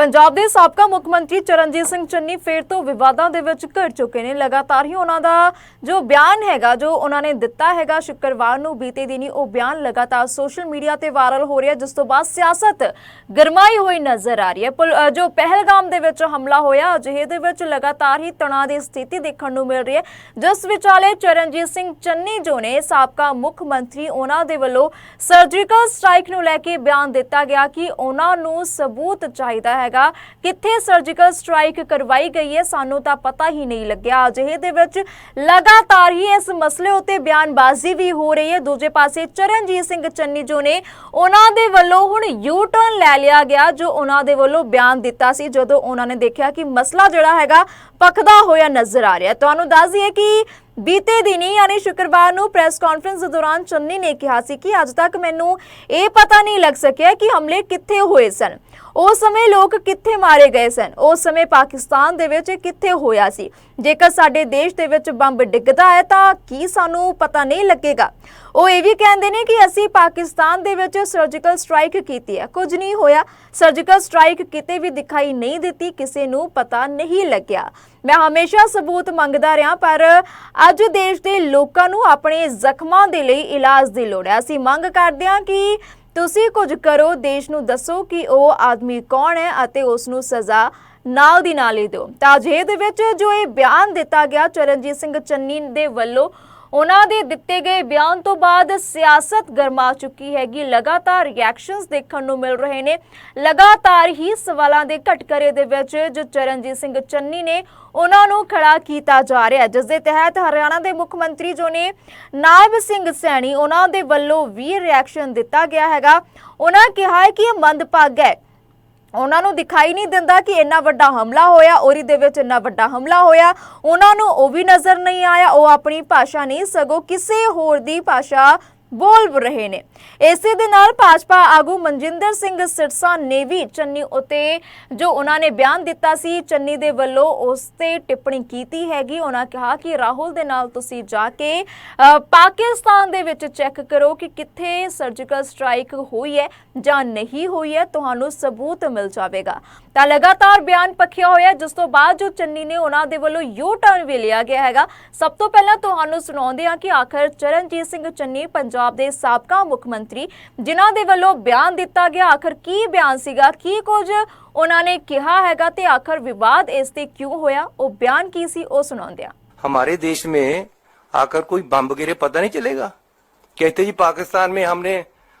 ਪੰਜਾਬ ਦੇ ਸਾਬਕਾ ਮੁੱਖ ਮੰਤਰੀ ਚਰਨਜੀਤ ਸਿੰਘ ਚੰਨੀ ਫੇਰ ਤੋਂ ਵਿਵਾਦਾਂ ਦੇ ਵਿੱਚ ਘਿਰ ਚੁੱਕੇ ਨੇ। ਲਗਾਤਾਰ ਹੀ ਉਹਨਾਂ ਦਾ ਜੋ ਬਿਆਨ ਹੈਗਾ, ਜੋ ਉਹਨਾਂ ਨੇ ਦਿੱਤਾ ਹੈਗਾ ਸ਼ੁੱਕਰਵਾਰ ਨੂੰ ਬੀਤੇ ਦਿਨੀ, ਉਹ ਬਿਆਨ ਲਗਾਤਾਰ ਸੋਸ਼ਲ ਮੀਡੀਆ ਤੇ ਵਾਇਰਲ ਹੋ ਰਿਹਾ, ਜਿਸ ਤੋਂ ਬਾਅਦ ਸਿਆਸਤ ਗਰਮਾਈ ਹੋਈ ਨਜ਼ਰ ਆ ਰਹੀ ਹੈ। ਜੋ ਪਹਿਲਗਾਮ ਦੇ ਵਿੱਚ ਹਮਲਾ ਹੋਇਆ, ਅਜਿਹੇ ਦੇ ਵਿੱਚ ਲਗਾਤਾਰ ਹੀ ਤਣਾਅ ਦੀ ਸਥਿਤੀ ਦੇਖਣ ਨੂੰ ਮਿਲ ਰਹੀ ਹੈ। ਜਿਸ ਵਿਚਾਲੇ ਚਰਨਜੀਤ ਸਿੰਘ ਚੰਨੀ ਜੋ ਨੇ, ਸਾਬਕਾ ਮੁੱਖ ਮੰਤਰੀ, ਉਹਨਾਂ ਦੇ ਵੱਲੋਂ ਸਰਜੀਕਲ ਸਟ੍ਰਾਈਕ ਨੂੰ ਲੈ ਕੇ ਬਿਆਨ ਦਿੱਤਾ ਗਿਆ ਕਿ ਉਹਨਾਂ ਨੂੰ ਸਬੂਤ ਚਾਹੀਦਾ ਹੈ ਹੈਗਾ। ਕਿੱਥੇ ਸਰਜੀਕਲ ਸਟ੍ਰਾਈਕ ਕਰਵਾਈ ਗਈ ਹੈ, ਸਾਨੂੰ ਤਾਂ ਪਤਾ ਹੀ ਨਹੀਂ ਲੱਗਿਆ। ਅਜਿਹੇ ਦੇ ਵਿੱਚ ਲਗਾਤਾਰ ਹੀ ਇਸ ਮਸਲੇ ਉੱਤੇ ਬਿਆਨਬਾਜ਼ੀ ਵੀ ਹੋ ਰਹੀ ਹੈ। ਦੂਜੇ ਪਾਸੇ ਚਰਨਜੀਤ ਸਿੰਘ ਚੰਨੀ ਜੋ ਨੇ ਉਹਨਾਂ ਦੇ ਵੱਲੋਂ ਹੁਣ ਯੂ ਟਰਨ ਲੈ ਲਿਆ ਗਿਆ, ਜੋ ਉਹਨਾਂ ਦੇ ਵੱਲੋਂ ਬਿਆਨ ਦਿੱਤਾ ਸੀ। ਜਦੋਂ ਉਹਨਾਂ ਨੇ ਦੇਖਿਆ ਕਿ ਮਸਲਾ ਜਿਹੜਾ ਹੈਗਾ ਪੱਕਦਾ ਹੋਇਆ ਨਜ਼ਰ ਆ ਰਿਹਾ। ਤੁਹਾਨੂੰ ਦੱਸ ਦਈਏ ਕਿ ਬੀਤੇ ਦਿਨੀ ਯਾਨੀ ਸ਼ੁੱਕਰਵਾਰ ਨੂੰ ਪ੍ਰੈਸ ਕਾਨਫਰੰਸ ਦੇ ਦੌਰਾਨ ਚੰਨੀ ਨੇ ਕਿਹਾ ਸੀ ਕਿ ਅੱਜ ਤੱਕ ਮੈਨੂੰ ਇਹ ਪਤਾ ਨਹੀਂ ਲੱਗ ਸਕਿਆ ਕਿ ਹਮਲੇ ਕਿੱਥੇ ਹੋਏ ਸਨ। ਉਸ ਸਮੇਂ ਲੋਕ ਕਿੱਥੇ ਮਾਰੇ ਗਏ ਸਨ? ਉਸ ਸਮੇਂ ਪਾਕਿਸਤਾਨ ਦੇ ਵਿੱਚ ਕਿੱਥੇ ਹੋਇਆ ਸੀ? ਜੇਕਰ ਸਾਡੇ ਦੇਸ਼ ਦੇ ਵਿੱਚ ਬੰਬ ਡਿੱਗਦਾ ਹੈ ਤਾਂ ਕੀ ਸਾਨੂੰ ਪਤਾ ਨਹੀਂ ਲੱਗੇਗਾ? ਉਹ ਇਹ ਵੀ ਕਹਿੰਦੇ ਨੇ ਕਿ ਅਸੀਂ ਪਾਕਿਸਤਾਨ ਦੇ ਵਿੱਚ ਸਰਜੀਕਲ ਸਟ੍ਰਾਈਕ ਕੀਤੀ ਹੈ। ਕੁਝ ਨਹੀਂ ਹੋਇਆ। ਸਰਜੀਕਲ ਸਟ੍ਰਾਈਕ ਕਿਤੇ ਵੀ ਦਿਖਾਈ ਨਹੀਂ ਦਿੱਤੀ, ਕਿਸੇ ਨੂੰ ਪਤਾ ਨਹੀਂ ਲੱਗਿਆ। ਮੈਂ ਹਮੇਸ਼ਾ ਸਬੂਤ ਮੰਗਦਾ ਰਿਹਾ, ਪਰ ਅੱਜ ਦੇਸ਼ ਦੇ ਲੋਕਾਂ ਨੂੰ ਆਪਣੇ ਜ਼ਖਮਾਂ ਦੇ ਲਈ ਇਲਾਜ ਦੀ ਲੋੜ ਹੈ। ਅਸੀਂ ਮੰਗ ਕਰਦੇ ਹਾਂ ਕਿ ਤੁਸੀਂ ਕੁਝ ਕਰੋ, ਦੇਸ਼ ਨੂੰ ਦੱਸੋ ਕਿ ਉਹ ਆਦਮੀ ਕੌਣ ਹੈ ਅਤੇ ਉਸ ਨੂੰ ਸਜ਼ਾ ਨਾਲ ਦੀ ਨਾਲ ਹੀ ਦਿਓ। ਤਾਂ ਅਜਿਹੇ ਦੇ ਵਿੱਚ ਜੋ ਇਹ ਬਿਆਨ ਦਿੱਤਾ ਗਿਆ, ਚਰਨਜੀਤ ਸਿੰਘ ਚੰਨੀ ਦੇ ਵੱਲੋਂ ਉਹਨਾਂ ਦੇ ਦਿੱਤੇ ਗਏ ਬਿਆਨ ਤੋਂ ਬਾਅਦ ਸਿਆਸਤ ਗਰਮਾ ਚੁੱਕੀ ਹੈਗੀ। ਲਗਾਤਾਰ ਰਿਐਕਸ਼ਨਸ ਦੇਖਣ ਨੂੰ ਮਿਲ ਰਹੇ ਨੇ। ਲਗਾਤਾਰ ਹੀ ਸਵਾਲਾਂ ਦੇ ਘਟਕਰੇ ਦੇ ਵਿੱਚ ਜੋ ਚਰਨਜੀਤ ਸਿੰਘ ਚੰਨੀ ਨੇ ਉਹਨਾਂ ਨੂੰ ਖੜਾ ਕੀਤਾ ਜਾ ਰਿਹਾ। ਜਿਸ ਦੇ ਤਹਿਤ ਹਰਿਆਣਾ ਦੇ ਮੁੱਖ ਮੰਤਰੀ ਜੋ ਨੇ, ਨਾਇਬ ਸਿੰਘ ਸੈਣੀ, ਉਹਨਾਂ ਦੇ ਵੱਲੋਂ ਵੀ ਰਿਐਕਸ਼ਨ ਦਿੱਤਾ ਗਿਆ ਹੈਗਾ। ਉਹਨਾਂ ਕਿਹਾ ਹੈ ਕਿ ਇਹ ਮੰਦਭਾਗਾ ਹੈ। ਉਹਨਾਂ ਨੂੰ ਦਿਖਾਈ ਨਹੀਂ ਦਿੰਦਾ ਕਿ ਇੰਨਾ ਵੱਡਾ ਹਮਲਾ ਹੋਇਆ ਔਰੀ ਦੇ ਵਿੱਚ ਇੰਨਾ ਵੱਡਾ ਹਮਲਾ ਹੋਇਆ। ਉਹਨਾਂ ਨੂੰ ਉਹ ਵੀ ਨਜ਼ਰ ਨਹੀਂ ਆਇਆ, ਉਹ ਆਪਣੀ ਭਾਸ਼ਾ ਨਹੀਂ, ਸਗੋਂ ਕਿਸੇ ਹੋਰ ਦੀ ਭਾਸ਼ਾ ਬੋਲ ਰਹੇ ਨੇ। ਇਸੇ ਦੇ ਨਾਲ ਭਾਜਪਾ ਆਗੂ ਮਨਜਿੰਦਰ ਸਿੰਘ ਸਿਰਸਾ ਨੇ ਵੀ ਚੰਨੀ ਉਤੇ ਜੋ ਉਹਨਾਂ ਨੇ ਬਿਆਨ ਦਿੱਤਾ ਸੀ, ਚੰਨੀ ਦੇ ਵੱਲੋਂ ਉਸ ਤੇ ਟਿੱਪਣੀ ਕੀਤੀ ਹੈਗੀ। ਉਹਨਾਂ ਕਿਹਾ ਕਿ ਰਾਹੁਲ ਦੇ ਨਾਲ ਤੁਸੀਂ ਜਾ ਕੇ ਪਾਕਿਸਤਾਨ ਦੇ ਵਿੱਚ ਚੈੱਕ ਕਰੋ ਕਿ ਕਿੱਥੇ ਸਰਜੀਕਲ ਸਟ੍ਰਾਈਕ ਹੋਈ ਹੈ ਜਾਂ ਨਹੀਂ ਹੋਈ ਹੈ। ਤੁਹਾਨੂੰ ਸਬੂਤ ਮਿਲ ਜਾਵੇਗਾ। ਤਾਂ ਲਗਾਤਾਰ ਬਿਆਨ ਪੱਖਿਆ ਹੋਇਆ, ਜਿਸ ਤੋਂ ਬਾਅਦ ਜੋ ਚੰਨੀ ਨੇ ਉਹਨਾਂ ਦੇ ਵੱਲੋਂ ਯੂ ਟਰਨ ਵੀ ਲਿਆ ਗਿਆ ਹੈਗਾ। ਸਭ ਤੋਂ ਪਹਿਲਾਂ ਤੁਹਾਨੂੰ ਸੁਣਾਉਂਦੇ ਹਾਂ ਕਿ ਆਖਰ ਚਰਨਜੀਤ ਸਿੰਘ ਚੰਨੀ, ਪੰਜਾਬ ਦੇ ਸਾਬਕਾ ਮੁੱਖ ਮੰਤਰੀ ਜਿਨ੍ਹਾਂ ਦੇ ਵੱਲੋਂ ਬਿਆਨ ਦਿੱਤਾ ਗਿਆ ਆਖਰ ਕੀ ਬਿਆਨ ਸੀਗਾ ਕੀ ਕੁਝ ਉਹਨਾਂ ਨੇ ਕਿਹਾ ਹੈਗਾ ਤੇ ਆਖਰ ਵਿਵਾਦ ਇਸ ਤੇ ਕਿਉਂ ਹੋਇਆ ਉਹ ਬਿਆਨ ਕੀ ਸੀ ਉਹ ਸੁਣਾਉਂਦੇ ਹਾਂ हमारे देश में आकर कोई बम गिरे पता नहीं चलेगा कहते जी पाकिस्तान में हमने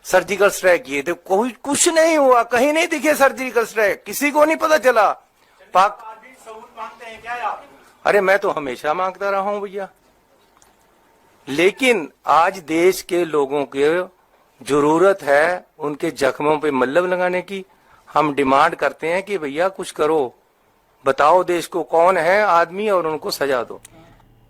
सर्जिकल स्ट्राइक किए थे कोई कुछ नहीं हुआ कहीं नहीं दिखे सर्जिकल स्ट्राइक किसी को नहीं पता चला पाक अरे मैं तो हमेशा मांगता रहा हूं भैया लेकिन आज देश के लोगों के ज़रूरत है उनके जख्मों पे मल्लब लगाने की। हम डिमांड करते हैं कि भैया कुछ करो, बताओ देश को कौन है आदमी और उनको सजा दो।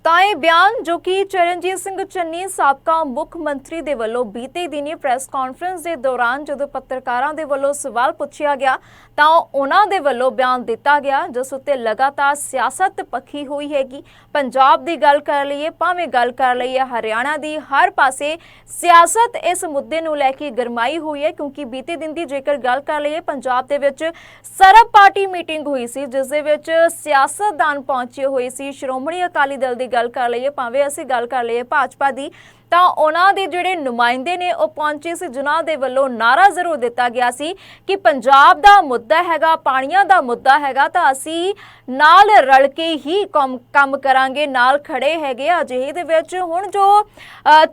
ਤਾਂ ਇਹ ਬਿਆਨ ਜੋ ਕਿ ਚਰਨਜੀਤ ਸਿੰਘ ਚੰਨੀ ਸਾਬਕਾ ਮੁੱਖ ਮੰਤਰੀ ਦੇ ਵੱਲੋਂ ਬੀਤੇ ਦਿਨੀ ਪ੍ਰੈਸ ਕਾਨਫਰੰਸ ਦੇ ਦੌਰਾਨ ਜਦੋਂ ਪੱਤਰਕਾਰਾਂ ਦੇ ਵੱਲੋਂ ਸਵਾਲ ਪੁੱਛਿਆ ਗਿਆ, ਤਾਂ ਉਹਨਾਂ ਦੇ ਵੱਲੋਂ ਬਿਆਨ ਦਿੱਤਾ ਗਿਆ, ਜਿਸ ਉੱਤੇ ਲਗਾਤਾਰ ਸਿਆਸਤ ਪੱਖੀ ਹੋਈ ਹੈਗੀ। ਪੰਜਾਬ ਦੀ ਗੱਲ ਕਰ ਲਈਏ, ਭਾਵੇਂ ਗੱਲ ਕਰ ਲਈਏ, ਹਰਿਆਣਾ ਦੀ ਹਰ ਪਾਸੇ ਸਿਆਸਤ ਇਸ ਮੁੱਦੇ ਨੂੰ ਲੈ ਕੇ ਗਰਮਾਈ ਹੋਈ ਹੈ, ਕਿਉਂਕਿ ਬੀਤੇ ਦਿਨ ਦੀ ਜੇਕਰ ਗੱਲ ਕਰ ਲਈਏ, ਪੰਜਾਬ ਦੇ ਵਿੱਚ ਸਰਬ ਪਾਰਟੀ ਮੀਟਿੰਗ ਹੋਈ ਸੀ, ਜਿਸ ਦੇ ਵਿੱਚ ਸਿਆਸਤਦਾਨ ਪਹੁੰਚੇ ਹੋਏ ਸੀ। ਸ਼੍ਰੋਮਣੀ ਅਕਾਲੀ ਦਲ ਦੀ ਗੱਲ ਕਰ ਲਈਏ ਭਾਵੇਂ ਅਸੀਂ ਗੱਲ ਕਰ ਲਈਏ ਭਾਜਪਾ ਦੀ ਤਾਂ ਉਹਨਾਂ ਦੇ ਜਿਹੜੇ ਨੁਮਾਇੰਦੇ ਨੇ ਉਹ ਪਹੁੰਚੇ ਸੀ, ਜਿਨ੍ਹਾਂ ਦੇ ਵੱਲੋਂ ਨਾਰਾ ਜ਼ਰੂਰ ਦਿੱਤਾ ਗਿਆ ਸੀ ਕਿ ਪੰਜਾਬ ਦਾ ਮੁੱਦਾ ਹੈਗਾ, ਪਾਣੀਆਂ ਦਾ ਮੁੱਦਾ ਹੈਗਾ, ਤਾਂ ਅਸੀਂ ਨਾਲ ਰਲ ਕੇ ਹੀ ਕੰਮ ਕੰਮ ਕਰਾਂਗੇ, ਨਾਲ ਖੜੇ ਹੈਗੇ ਅਜਿਹੇ ਦੇ ਵਿੱਚ ਹੁਣ ਜੋ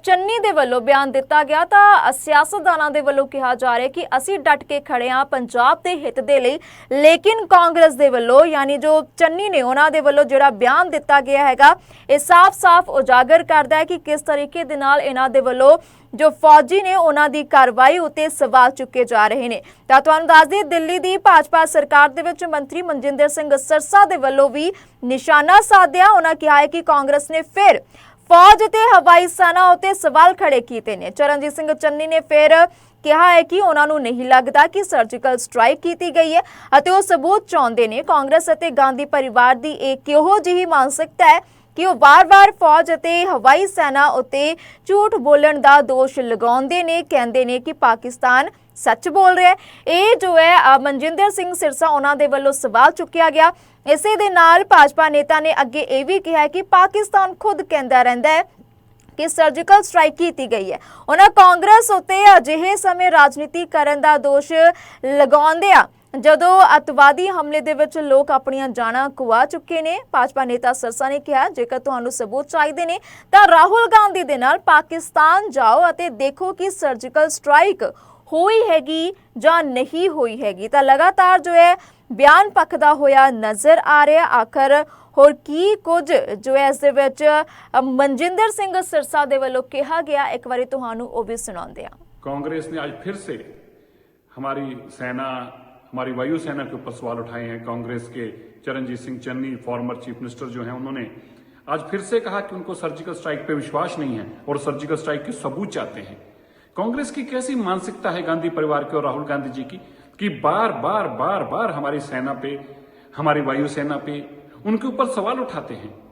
ਚੰਨੀ ਦੇ ਵੱਲੋਂ ਬਿਆਨ ਦਿੱਤਾ ਗਿਆ, ਤਾਂ ਸਿਆਸਤਦਾਨਾਂ ਦੇ ਵੱਲੋਂ ਕਿਹਾ ਜਾ ਰਿਹਾ ਕਿ ਅਸੀਂ ਡਟ ਕੇ ਖੜੇ ਆ ਪੰਜਾਬ ਦੇ ਹਿੱਤ ਦੇ ਲਈ। ਲੇਕਿਨ ਕਾਂਗਰਸ ਦੇ ਵੱਲੋਂ, ਯਾਨੀ ਜੋ ਚੰਨੀ ਨੇ ਉਹਨਾਂ ਦੇ ਵੱਲੋਂ ਜਿਹੜਾ ਬਿਆਨ ਦਿੱਤਾ ਗਿਆ ਹੈਗਾ, ਇਹ ਸਾਫ਼-ਸਾਫ਼ ਉਜਾਗਰ ਕਰਦਾ ਹੈ ਕਿ ਕਿਸ ਤਰੀਕੇ ਦੇ ਨਾਲ ਇਹਨਾਂ ਦੇ ਵੱਲੋਂ ਜੋ ਫੌਜੀ ਨੇ ਉਹਨਾਂ ਦੀ ਕਾਰਵਾਈ ਉਤੇ ਸਵਾਲ ਚੁੱਕੇ ਜਾ ਰਹੇ ਨੇ। ਤਾਂ ਤੁਹਾਨੂੰ ਦੱਸ ਦਈਏ, ਦਿੱਲੀ ਦੀ ਭਾਜਪਾ ਸਰਕਾਰ ਦੇ ਵਿੱਚ ਮੰਤਰੀ ਮਨਜਿੰਦਰ ਸਿੰਘ ਸਰਸਾ ਦੇ ਵੱਲੋਂ ਵੀ ਨਿਸ਼ਾਨਾ ਸਾਧਿਆ। ਉਹਨਾਂ ਕਿਹਾ ਹੈ ਕਿ ਕਾਂਗਰਸ ਨੇ ਫਿਰ ਫੌਜ ਤੇ ਹਵਾਈ ਸੈਨਾ ਉਤੇ ਸਵਾਲ ਖੜੇ ਕੀਤੇ ਨੇ। ਚਰਨਜੀਤ ਸਿੰਘ ਚੰਨੀ ਨੇ ਫਿਰ ਕਿਹਾ ਹੈ ਕਿ ਉਹਨਾਂ ਨੂੰ ਨਹੀਂ ਲੱਗਦਾ ਕਿ ਸਰਜੀਕਲ ਸਟ੍ਰਾਈਕ ਕੀਤੀ ਗਈ ਹੈ ਅਤੇ ਉਹ ਸਬੂਤ ਚਾਹੁੰਦੇ ਨੇ। ਕਾਂਗਰਸ ਅਤੇ ਗਾਂਧੀ ਪਰਿਵਾਰ ਦੀ ਇਹ ਕਿਹੋ ਜਿਹੀ ਮਾਨਸਿਕਤਾ ਹੈ ਕਿ ਉਹ ਵਾਰ-ਵਾਰ ਫੌਜ ਅਤੇ ਹਵਾਈ ਸੈਨਾ ਉੱਤੇ ਝੂਠ ਬੋਲਣ ਦਾ ਦੋਸ਼ ਲਗਾਉਂਦੇ ਨੇ, ਕਹਿੰਦੇ ਨੇ ਕਿ ਪਾਕਿਸਤਾਨ ਸੱਚ ਬੋਲ ਰਿਹਾ ਹੈ। ਇਹ ਜੋ ਹੈ ਮਨਜਿੰਦਰ ਸਿੰਘ ਸਿਰਸਾ ਉਹਨਾਂ ਦੇ ਵੱਲੋਂ ਸਵਾਲ ਚੁੱਕਿਆ ਗਿਆ। ਇਸੇ ਦੇ ਨਾਲ ਭਾਜਪਾ ਨੇਤਾ ਨੇ ਅੱਗੇ ਇਹ ਵੀ ਕਿਹਾ ਕਿ ਪਾਕਿਸਤਾਨ ਖੁਦ ਕਹਿੰਦਾ ਰਹਿੰਦਾ ਹੈ ਕਿ ਸਰਜੀਕਲ ਸਟ੍ਰਾਈਕ ਕੀਤੀ ਗਈ ਹੈ। ਉਹਨਾਂ ਕਾਂਗਰਸ ਉੱਤੇ ਅਜਿਹੇ ਸਮੇਂ ਰਾਜਨੀਤੀ ਕਰਨ ਦਾ ਦੋਸ਼ ਲਗਾਉਂਦੇ ਆ ਜਦੋਂ ਅਤਵਾਦੀ ਹਮਲੇ ਦੇ ਵਿੱਚ ਲੋਕ ਆਪਣੀਆਂ ਜਾਨਾਂ ਕੁਆ ਚੁੱਕੇ ਨੇ, ਭਾਜਪਾ ਨੇਤਾ ਸਰਸਾ ਨੇ ਕਿਹਾ, ਜੇਕਰ ਤੁਹਾਨੂੰ ਸਬੂਤ ਚਾਹੀਦੇ ਨੇ, ਤਾਂ ਰਾਹੁਲ ਗਾਂਧੀ ਦੇ ਨਾਲ ਪਾਕਿਸਤਾਨ ਜਾਓ ਅਤੇ ਦੇਖੋ ਕਿ ਸਰਜੀਕਲ ਸਟ੍ਰਾਈਕ ਹੋਈ ਹੈਗੀ ਜਾਂ ਨਹੀਂ ਹੋਈ ਹੈਗੀ। ਤਾਂ ਲਗਾਤਾਰ ਜੋ ਹੈ, ਬਿਆਨ ਪੱਕਦਾ ਹੋਇਆ ਨਜ਼ਰ ਆ ਰਿਹਾ। ਆਖਰ ਹੋਰ ਕੀ ਕੁਝ ਜੋ ਇਸ ਦੇ ਵਿੱਚ ਮਨਜਿੰਦਰ ਸਿੰਘ ਸਿਰਸਾ ਦੇ ਵੱਲੋਂ ਕਿਹਾ ਗਿਆ। ਇੱਕ ਵਾਰੀ ਤੁਹਾਨੂੰ ਉਹ ਵੀ ਸੁਣਾਉਂਦੇ ਆ ਕਾਂਗਰਸ ਨੇ ਅੱਜ ਫਿਰ ਸੇ ਹਮਾਰੀ ਸੈਨਾ हमारी वायुसेना के ऊपर सवाल उठाए हैं। कांग्रेस के Charanjit Singh Channi former chief minister जो हैं, उन्होंने आज फिर से कहा कि उनको सर्जिकल स्ट्राइक पे विश्वास नहीं है और सर्जिकल स्ट्राइक के सबूत चाहते हैं। कांग्रेस की कैसी मानसिकता है गांधी परिवार की और राहुल गांधी जी की? कि बार बार बार बार हमारी सेना पे, हमारी वायुसेना पे उनके ऊपर सवाल उठाते हैं।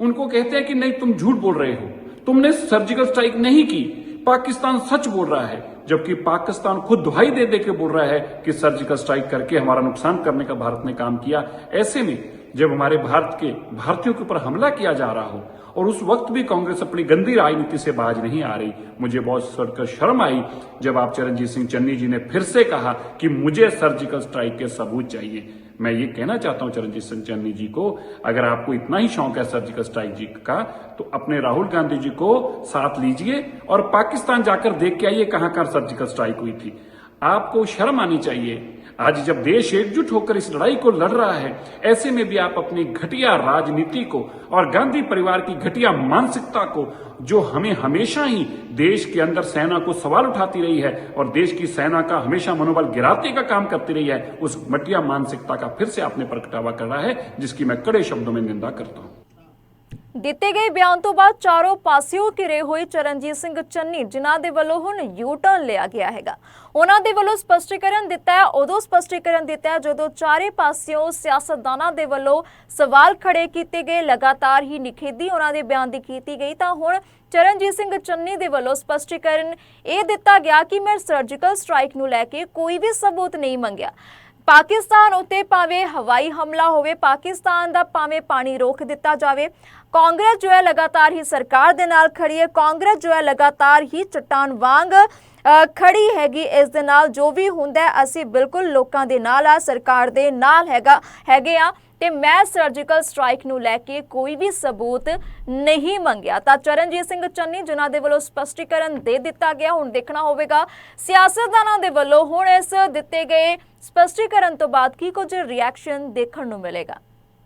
उनको कहते हैं कि नहीं, तुम झूठ बोल रहे हो। तुमने सर्जिकल स्ट्राइक नहीं की। पाकिस्तान सच बोल रहा है। जबकि पाकिस्तान खुद दुहाई दे दे के बोल रहा है कि सर्जिकल स्ट्राइक करके हमारा नुकसान करने का भारत ने काम किया ऐसे में जब हमारे भारत के भारतीयों के ऊपर हमला किया जा रहा हो और उस वक्त भी कांग्रेस अपनी गंदी राजनीति से बाज नहीं आ रही। मुझे बहुत सड़कर शर्म आई जब आप चरणजीत सिंह चन्नी जी ने फिर से कहा कि मुझे सर्जिकल स्ट्राइक के सबूत चाहिए। मैं ये कहना चाहता हूँ चरणजीत सिंह चन्नी जी को, अगर आपको इतना ही शौक है सर्जिकल स्ट्राइक जी का तो अपने राहुल गांधी जी को साथ लीजिए और पाकिस्तान जाकर देख के आइए कहाँ कहाँ सर्जिकल स्ट्राइक हुई थी। आपको शर्म आनी चाहिए आज जब देश एकजुट होकर इस लड़ाई को लड़ रहा है, ऐसे में भी आप अपनी घटिया राजनीति को और गांधी परिवार की घटिया मानसिकता को, जो हमें हमेशा ही देश के अंदर सेना को सवाल उठाती रही है और देश की सेना का हमेशा मनोबल गिराने का काम करती रही है, उस घटिया मानसिकता का फिर से आपने प्रगटावा कर रहा है, जिसकी मैं कड़े शब्दों में निंदा करता हूँ। ਦਿੱਤੇ ਗਏ ਬਿਆਨ ਤੋਂ ਬਾਅਦ ਚਾਰੋਂ ਪਾਸਿਓਂ ਘਿਰੇ ਹੋਏ ਚਰਨਜੀਤ ਸਿੰਘ ਚੰਨੀ, ਜਿਨ੍ਹਾਂ ਦੇ ਵੱਲੋਂ ਹੁਣ ਯੂ ਟਰਨ ਲਿਆ ਗਿਆ ਹੈਗਾ। ਉਹਨਾਂ ਦੇ ਵੱਲੋਂ ਸਪਸ਼ਟੀਕਰਨ ਦਿੱਤਾ ਹੈ। ਉਦੋਂ ਸਪਸ਼ਟੀਕਰਨ ਦਿੱਤਾ ਹੈ ਜਦੋਂ ਚਾਰੇ ਪਾਸਿਓਂ ਸਿਆਸਤਦਾਨਾਂ ਦੇ ਵੱਲੋਂ ਸਵਾਲ ਖੜੇ ਕੀਤੇ ਗਏ। ਲਗਾਤਾਰ ਹੀ ਨਿਖੇਧੀ ਉਹਨਾਂ ਦੇ ਬਿਆਨ ਦੀ ਕੀਤੀ ਗਈ। ਤਾਂ ਹੁਣ ਚਰਨਜੀਤ ਸਿੰਘ ਚੰਨੀ ਦੇ ਵੱਲੋਂ ਸਪਸ਼ਟੀਕਰਨ ਇਹ ਦਿੱਤਾ ਗਿਆ ਕਿ ਮੈਂ ਸਰਜੀਕਲ ਸਟ੍ਰਾਈਕ ਨੂੰ ਲੈ ਕੇ ਕੋਈ ਵੀ ਸਬੂਤ ਨਹੀਂ ਮੰਗਿਆ। ਪਾਕਿਸਤਾਨ ਉਤੇ ਭਾਵੇਂ ਹਵਾਈ ਹਮਲਾ ਹੋਵੇ ਪਾਕਿਸਤਾਨ ਦਾ ਭਾਵੇਂ ਪਾਣੀ ਰੋਕ ਦਿੱਤਾ ਜਾਵੇ ਕਾਂਗਰਸ ਜੋ ਹੈ ਲਗਾਤਾਰ ਹੀ ਸਰਕਾਰ ਦੇ ਨਾਲ ਖੜੀ ਹੈ ਕਾਂਗਰਸ ਜੋ ਹੈ ਲਗਾਤਾਰ ਹੀ ਚਟਾਨ ਵਾਂਗ ਅ, ਖੜੀ ਹੈਗੀ ਇਸ ਦੇ ਨਾਲ ਜੋ ਵੀ ਹੁੰਦਾ ਅਸੀਂ ਬਿਲਕੁਲ ਲੋਕਾਂ ਦੇ ਨਾਲ ਆ ਸਰਕਾਰ ਦੇ ਨਾਲ ਹੈਗਾ ਹੈਗੇ ਆ। ਤੇ ਮੈਂ ਸਰਜੀਕਲ ਸਟ੍ਰਾਈਕ ਨੂੰ ਲੈ ਕੇ ਕੋਈ ਵੀ ਸਬੂਤ ਨਹੀਂ ਮੰਗਿਆ। ਤਾਂ ਚਰਨਜੀਤ ਸਿੰਘ ਚੰਨੀ, ਜਿਨ੍ਹਾਂ ਦੇ ਵੱਲੋਂ ਸਪਸ਼ਟੀਕਰਨ ਦੇ ਦਿੱਤਾ ਗਿਆ, ਹੁਣ ਦੇਖਣਾ ਹੋਵੇਗਾ। ਸਿਆਸਤਦਾਨਾਂ ਦੇ ਵੱਲੋਂ ਹੁਣ ਇਸ ਦਿੱਤੇ ਗਏ ਸਪਸ਼ਟੀਕਰਨ ਤੋਂ ਬਾਅਦ ਕੀ ਕੁਝ ਰਿਐਕਸ਼ਨ ਦੇਖਣ ਨੂੰ ਮਿਲੇਗਾ।